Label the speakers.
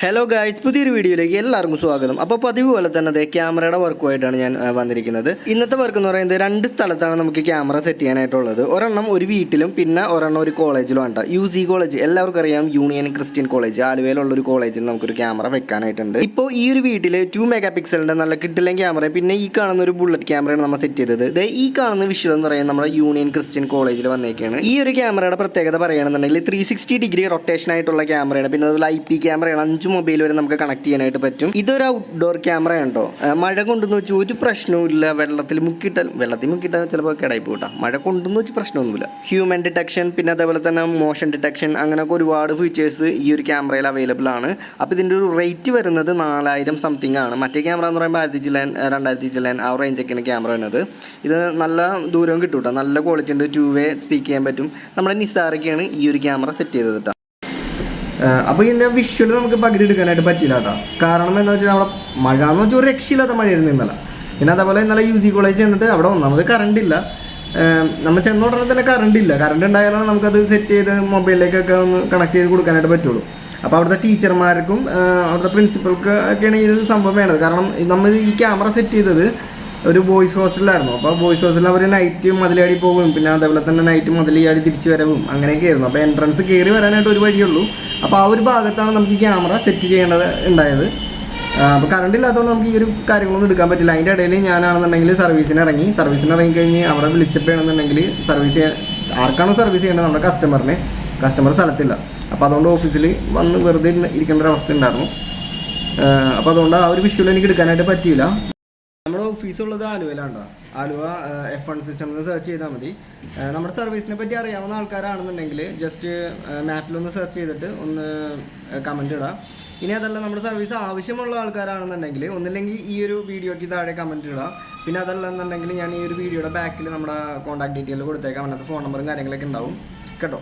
Speaker 1: Hello guys പുതിയൊരു വീഡിയോയിലേക്ക് എല്ലാവർക്കും സ്വാഗതം. അപ്പോൾ പതിവ് പോലെ തന്നെ അതെ ക്യാമറയുടെ വർക്കുമായിട്ടാണ് ഞാൻ വന്നിരിക്കുന്നത്. ഇന്നത്തെ വർക്ക് എന്ന് പറയുന്നത് രണ്ട് സ്ഥലത്താണ് നമുക്ക് ക്യാമറ സെറ്റ് ചെയ്യാനായിട്ടുള്ളത്. ഒരെണ്ണം ഒരു വീട്ടിലും പിന്നെ ഒരെണ്ണം ഒരു കോളേജിലും ആണ് യു സി കോളേജ് എല്ലാവർക്കും അറിയാം യൂണിയൻ ക്രിസ്ത്യൻ കോളേജ് ആലുവയിലുള്ള ഒരു കോളേജിൽ നമുക്കൊരു ക്യാമറ വെക്കാനായിട്ടുണ്ട്. ഇപ്പോൾ ഈ ഒരു വീട്ടിൽ ടു മെഗാ പിക്സലിന്റെ നല്ല കിട്ടില്ല ക്യാമറയും പിന്നെ ഈ കാണുന്ന ഒരു ബുള്ളറ്റ് ക്യാമറയാണ് നമ്മൾ സെറ്റ് ചെയ്തത്. ദേ ഈ കാണുന്ന വിഷ്വൽ എന്ന് പറയുന്നത് നമ്മുടെ യൂണിയൻ ക്രിസ്ത്യൻ കോളേജിൽ വന്നേക്കാണ്. ഈ ഒരു ക്യാമറയുടെ പ്രത്യേകത പറയുകയാണെന്നുണ്ടെങ്കിൽ ത്രീ സിക്സ്റ്റി ഡിഗ്രി റൊട്ടേഷൻ ആയിട്ടുള്ള ക്യാമറയാണ്. പിന്നെ അതുപോലെ ഐ പി ക്യാമറയാണ് അഞ്ച് മൊബൈൽ വരെ നമുക്ക് കണക്ട് ചെയ്യാനായിട്ട് പറ്റും. ഇതൊരു ഔട്ട്ഡോർ ക്യാമറ ഉണ്ടോ മഴ കൊണ്ടെന്ന് വെച്ചാൽ ഒരു പ്രശ്നവും ഇല്ല. വെള്ളത്തിൽ മുക്കിയിട്ടാൽ വെള്ളത്തിൽ മുക്കിയിട്ടാൽ ചിലപ്പോൾ കിടായി പോട്ടാ മഴ കൊണ്ടെന്ന് വെച്ച് പ്രശ്നമൊന്നുമില്ല. ഹ്യൂമൻ ഡിറ്റക്ഷൻ പിന്നെ അതേപോലെ തന്നെ മോഷൻ ഡിറ്റക്ഷൻ അങ്ങനെയൊക്കെ ഒരുപാട് ഫീച്ചേഴ്സ് ഈ ഒരു ക്യാമറയിൽ അവൈലബിൾ ആണ്. അപ്പോൾ ഇതിന്റെ ഒരു റേറ്റ് വരുന്നത് നാലായിരം സംതിങ് ആണ്. മറ്റേ ക്യാമറ എന്ന് പറയുമ്പോൾ ആയിരത്തി ചില്ലാൻ രണ്ടായിരത്തി ചില്ലാൻ ആ റേഞ്ചൊക്കെയാണ് ക്യാമറ വരുന്നത്. ഇത് നല്ല ദൂരം കിട്ടും കേട്ടോ നല്ല ക്വാളിറ്റി ഉണ്ട്. ടു വേ സ്പീക്ക് ചെയ്യാൻ പറ്റും. നമ്മുടെ നിസാറൊക്കെയാണ് ഈ ഒരു ക്യാമറ സെറ്റ് ചെയ്തത് കേട്ടോ അപ്പോൾ ഇതിന്റെ വിഷ്വൽ നമുക്ക് പകുതി എടുക്കാനായിട്ട് പറ്റില്ല കേട്ടോ. കാരണം എന്താ വെച്ചാൽ അവിടെ മഴ എന്ന് വെച്ചാൽ ഒരു രക്ഷയില്ലാത്ത മഴയായിരുന്നു ഇന്നലെ. പിന്നെ അതേപോലെ ഇന്നലെ യു സി കോളേജ് ചെന്നിട്ട് അവിടെ ഒന്നാമത് കറണ്ട് ഇല്ല. നമ്മൾ ചെന്ന ഉടനെ തന്നെ കറണ്ട് ഇല്ല. കറണ്ട് ഉണ്ടായാലാണ് നമുക്കത് സെറ്റ് ചെയ്ത് മൊബൈലിലേക്കൊക്കെ ഒന്ന് കണക്ട് ചെയ്ത് കൊടുക്കാനായിട്ട് പറ്റുള്ളൂ. അപ്പോൾ അവിടുത്തെ ടീച്ചർമാർക്കും അവിടുത്തെ പ്രിൻസിപ്പൾക്ക് ഒക്കെയാണ് ഈ ഒരു സംഭവം വേണത് കാരണം നമ്മൾ ഈ ക്യാമറ സെറ്റ് ചെയ്തത് ഒരു ബോയ്സ് ഹോസ്റ്റലിലായിരുന്നു അപ്പോൾ ബോയ്സ് ഹോസ്റ്റലിൽ അവർ നൈറ്റ് മതിലാടി പോകും. പിന്നെ അതേപോലെ തന്നെ നൈറ്റ് മതിലാടി തിരിച്ചു വരവും. അങ്ങനെയൊക്കെ ആയിരുന്നു. അപ്പോൾ എൻട്രൻസ് കയറി വരാനായിട്ട് ഒരു വഴിയുള്ളൂ. അപ്പോൾ ആ ഒരു ഭാഗത്താണ് നമുക്ക് ഈ ക്യാമറ സെറ്റ് ചെയ്യേണ്ടത് ഉണ്ടായത്. അപ്പോൾ കറണ്ട് ഇല്ലാത്തതുകൊണ്ട് നമുക്ക് ഈ ഒരു കാര്യങ്ങളൊന്നും എടുക്കാൻ പറ്റില്ല. അതിന്റെ ഇടയിൽ ഞാനാണെന്നുണ്ടെങ്കിൽ സർവീസിന് ഇറങ്ങി. സർവീസിന് ഇറങ്ങി കഴിഞ്ഞ് അവിടെ വിളിച്ചപ്പോഴാണെന്നുണ്ടെങ്കിൽ സർവീസ് ആർക്കാണോ സർവീസ് ചെയ്യേണ്ടത്? നമ്മുടെ കസ്റ്റമറിന് കസ്റ്റമർ സ്ഥലത്തില്ല. അപ്പോൾ അതുകൊണ്ട് ഓഫീസിൽ വന്ന് വെറുതെ ഇരിക്കേണ്ട ഒരു അവസ്ഥ ഉണ്ടായിരുന്നു. അപ്പോൾ അതുകൊണ്ട് ആ ഒരു വിഷ്വൽ എനിക്ക് എടുക്കാനായിട്ട് പറ്റിയില്ല. നമ്മുടെ ഓഫീസ് ഉള്ളത് ആലുവയിലാണ്ടോ Aluva F one system search ചെയ്താൽ മതി. നമ്മുടെ സർവീസിനെ പറ്റി അറിയാവുന്ന ആൾക്കാരാണെന്നുണ്ടെങ്കിൽ ജസ്റ്റ് മാപ്പിലൊന്ന് സെർച്ച് ചെയ്തിട്ട് ഒന്ന് കമന്റ് ഇടാം. ഇനി അതല്ല നമ്മുടെ സർവീസ് ആവശ്യമുള്ള ആൾക്കാരാണെന്നുണ്ടെങ്കിൽ ഒന്നില്ലെങ്കിൽ ഈ ഒരു വീഡിയോയ്ക്ക് താഴെ കമന്റ് ഇടാം. പിന്നെ അതല്ല എന്നുണ്ടെങ്കിൽ ഞാൻ ഈ ഒരു വീഡിയോയുടെ ബാക്കിൽ നമ്മുടെ കോൺടാക്ട് ഡീറ്റെയിൽ കൊടുത്തേക്കാം. അതിനകത്ത് ഫോൺ നമ്പറും കാര്യങ്ങളൊക്കെ ഉണ്ടാവും. കേട്ടോ?